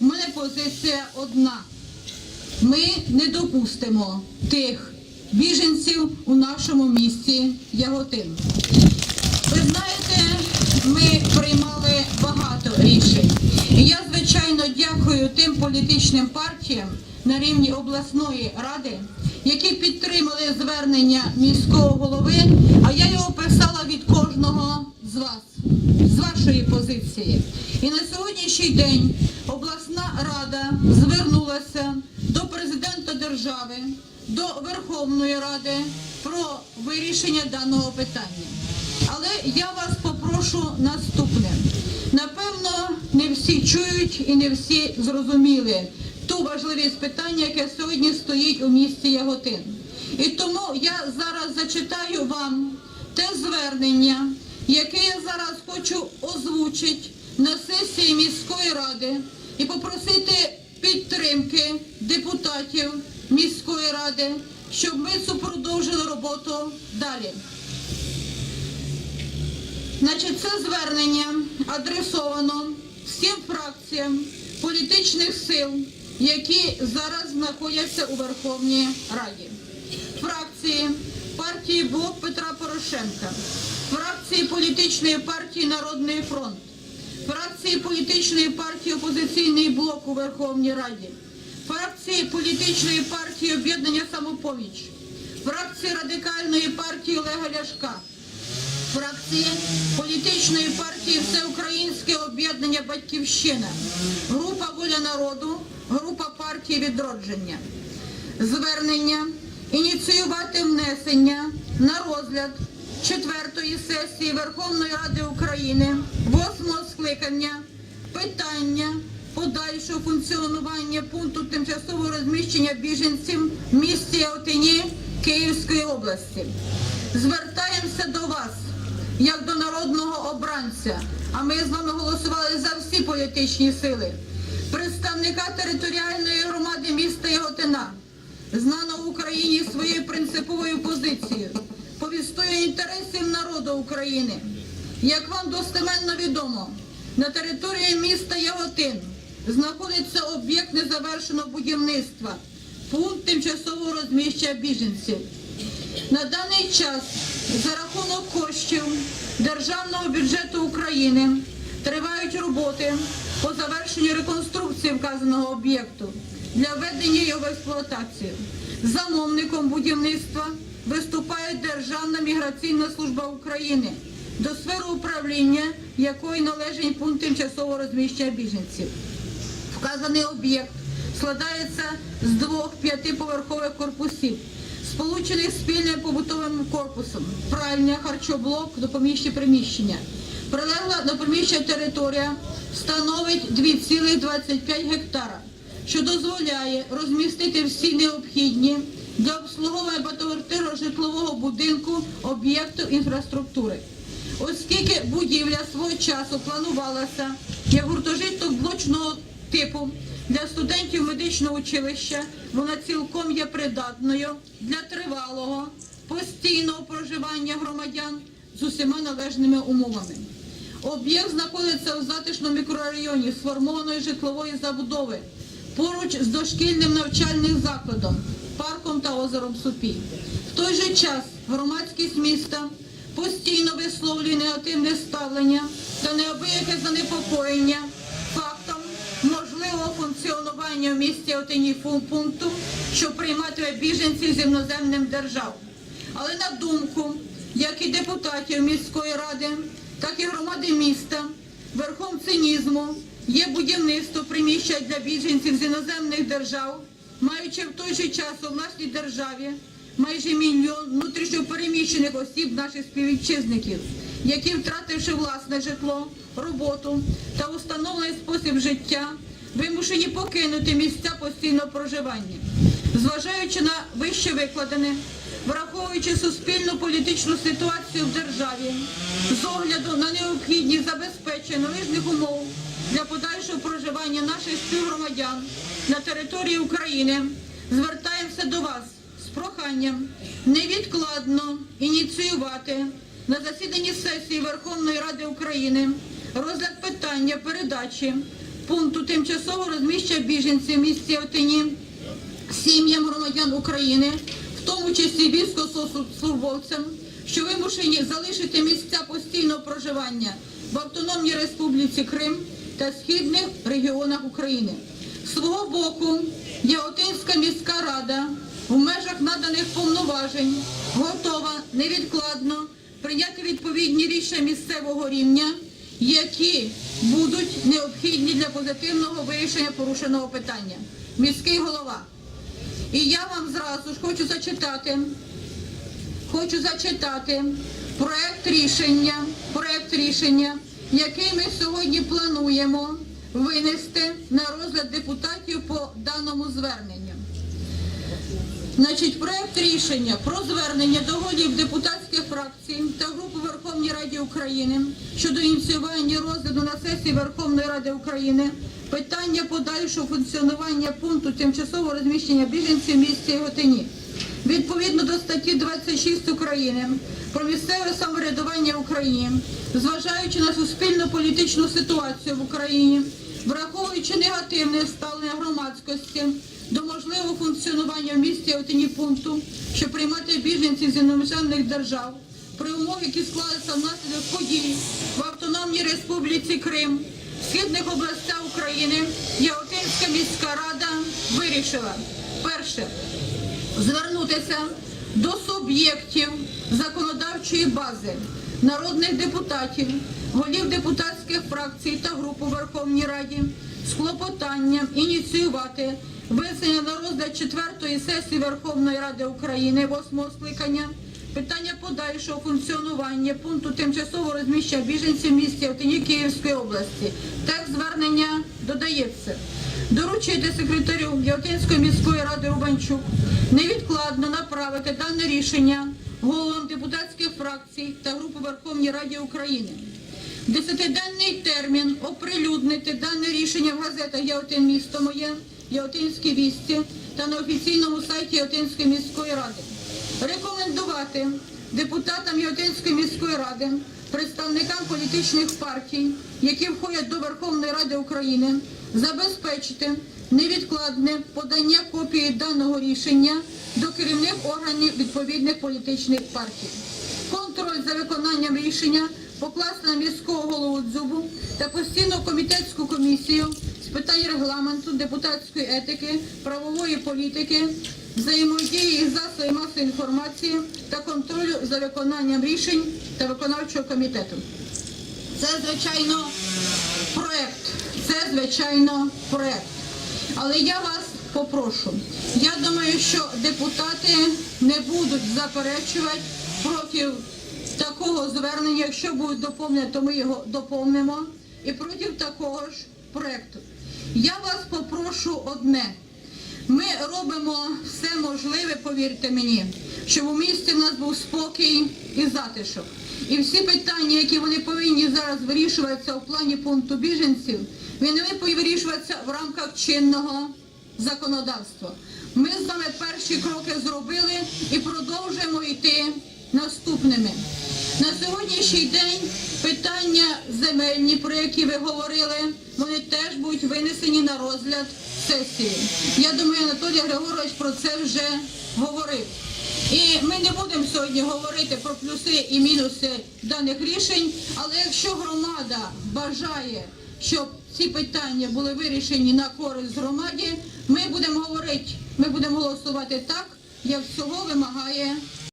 У мене позиція одна. Ми не допустимо тих біженців у нашому місті Яготин. Ви знаєте, ми приймали багато рішень. І я, звичайно, дякую тим політичним партіям на рівні обласної ради, які підтримали звернення міського голови, а я його писала від кожного з вас, з вашої позиції. І на сьогоднішній день обласна рада звернулася до президента держави, до Верховної Ради про вирішення даного питання. Але я вас попрошу наступне. Напевно, не всі чують і не всі зрозуміли ту важливість питання, яке сьогодні стоїть у місті Яготин. І тому я зараз зачитаю вам те звернення, яке я зараз хочу озвучити на сесії міської ради і попросити підтримки депутатів міської ради, щоб ми продовжили роботу далі. Значить, це звернення адресовано всім фракціям політичних сил, які зараз знаходяться у Верховній Раді. Фракції партії Блок Петра Порошенка, фракції політичної партії Народний фронт, фракції політичної партії Опозиційний блок у Верховній Раді, фракції політичної партії Об'єднання Самопоміч, фракції Радикальної партії Олега Ляшка, фракції політичної партії Всеукраїнське об'єднання Батьківщина, група Воля народу, група партії Відродження. Звернення. Ініціювати внесення на розгляд четвертої сесії Верховної Ради України, восьмого скликання питання подальшого функціонування пункту тимчасового розміщення біженців в місті Отині Київської області. Звертаємося до вас як до народного обранця, а ми з вами голосували за всі політичні сили, представника територіальної громади міста Яготина, знана в Україні своєю принциповою позицією, по відстоюванню інтересів народу України. Як вам достеменно відомо, на території міста Яготин знаходиться об'єкт незавершеного будівництва, пункт тимчасового розміщення біженців. На даний час за рахунок коштів Державного бюджету України тривають роботи по завершенню реконструкції вказаного об'єкту для введення його в експлуатацію. Замовником будівництва виступає Державна міграційна служба України, до сфери управління якої належить пункт тимчасового розміщення біженців. Вказаний об'єкт складається з двох п'ятиповерхових корпусів, сполучених спільним побутовим корпусом, пральня, харчоблок, допоміжні приміщення. Прилегла до приміщення територія становить 2,25 гектара, що дозволяє розмістити всі необхідні для обслуговування багатоквартирного житлового будинку об'єкту інфраструктури. Оскільки будівля свого часу планувалася як гуртожиток блочного типу для студентів медичного училища, вона цілком є придатною для тривалого, постійного проживання громадян з усіма належними умовами. Об'єкт знаходиться у затишному мікрорайоні сформованої житлової забудови поруч з дошкільним навчальним закладом, парком та озером Супі. В той же час громадськість міста постійно висловлює негативне ставлення та неабияке занепокоєння фактом можливого функціонування в місті Отині пункту, що прийматиме біженців з іноземним держав. Але на думку як і депутатів міської ради, так і громади міста, верхом цинізму є будівництво приміщень для біженців з іноземних держав, маючи в той же час у нашій державі майже мільйон внутрішньопереміщених осіб наших співвітчизників, які, втративши власне житло, роботу та установлений спосіб життя, вимушені покинути місця постійного проживання. Зважаючи на вище викладене, враховуючи суспільну політичну ситуацію в державі, з огляду на необхідність забезпечення належних умов для подальшого проживання наших співгромадян на території України, звертаємося до вас з проханням невідкладно ініціювати на засіданні сесії Верховної Ради України розгляд питання передачі пункту тимчасово розміщення біженців в місті Отині сім'ям громадян України, в тому числі військовослужбовцям, що вимушені залишити місця постійного проживання в Автономній Республіці Крим та східних регіонах України. З свого боку, Яготинська міська рада в межах наданих повноважень готова невідкладно прийняти відповідні рішення місцевого рівня, які будуть необхідні для позитивного вирішення порушеного питання. Міський голова. І я вам зразу ж хочу зачитати, хочу зачитати проект рішення, проект рішення, який ми сьогодні плануємо винести на розгляд депутатів по даному зверненню. Значить, проект рішення про звернення до голів депутатських фракцій та груп у Верховній Раді України щодо ініціювання розгляду на сесії Верховної Ради України питання подальшого функціонування пункту тимчасового розміщення біженців в місті Готині. Відповідно до статті 26 України про місцеве самоврядування в Україні, зважаючи на суспільно-політичну ситуацію в Україні, враховуючи негативне ставлення громадськості до можливого функціонування в місті Отині пункту, що приймати біженців з іноземних держав, при умові, які склалися внаслідок подій в Автономній Республіці Крим, в східних областях України, Яготинська міська рада вирішила перше звернутися до суб'єктів законодавчої бази, народних депутатів, голів депутатських фракцій та груп у Верховній Раді з клопотанням ініціювати винесення на розгляд четвертої сесії Верховної Ради України восьмого скликання питання подальшого функціонування пункту тимчасового розміщення біженців місті Автині Київської області. Текст звернення додається. Доручити секретарю Ялтинської міської ради Рубанчук невідкладно направити дане рішення головам депутатських фракцій та груп у Верховній Раді України. Десятиденний термін оприлюднити дане рішення в газетах Ялтин місто моє, Ялтинські вісті та на офіційному сайті Ялтинської міської ради. Рекомендувати депутатам Ялтинської міської ради, представникам політичних партій, які входять до Верховної Ради України, забезпечити невідкладне подання копії даного рішення до керівних органів відповідних політичних партій. Контроль за виконанням рішення покласти на міського голову Дзюбу та постійну комітетську комісію з питань регламенту, депутатської етики, правової політики, взаємодії із засобами масової інформації та контролю за виконанням рішень та виконавчого комітету. Це, звичайно, проект. Це, звичайно, проект. Але я вас попрошу. Я думаю, що депутати не будуть заперечувати проти такого звернення. Якщо будуть доповнені, то ми його доповнимо. І проти такого ж проекту. Я вас попрошу одне. Ми робимо все можливе, повірте мені, щоб у місті в нас був спокій і затишок. І всі питання, які вони повинні зараз вирішуватися у плані пункту біженців, вони повинні вирішуватися в рамках чинного законодавства. Ми з вами перші кроки зробили і продовжуємо йти наступними. На сьогоднішній день питання земельні, про які ви говорили, вони теж будуть винесені на розгляд сесії. Я думаю, Анатолій Григорович про це вже говорив. І ми не будемо сьогодні говорити про плюси і мінуси даних рішень, але якщо громада бажає, щоб ці питання були вирішені на користь громаді, ми будемо говорити, ми будемо голосувати так, як цього вимагає